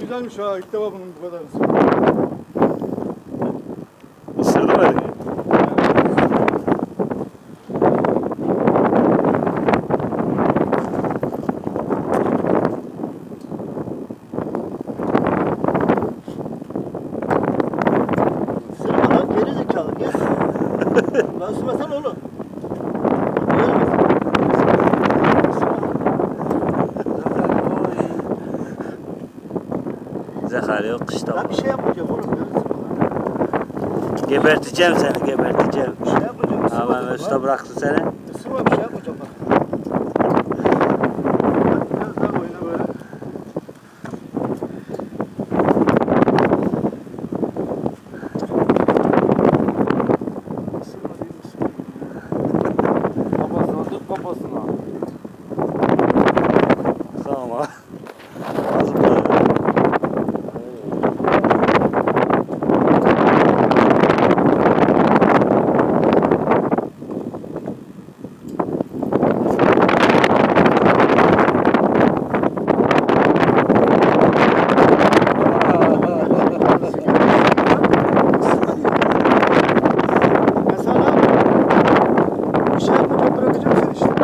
güzelmiş ha. İlk defa bunun bu kadar. Isırdı mı? Sırma lan geri zekalı gel. lan sürmesene oğlum. Zekari yok kışta. Lan bir şey yapmayacağım oğlum. görürsün. Geberteceğim seni geberteceğim. Bir şey Ama dedim usta bıraktı seni. Isırma bir şey yapmayacağım bak. anlatacağım size işte.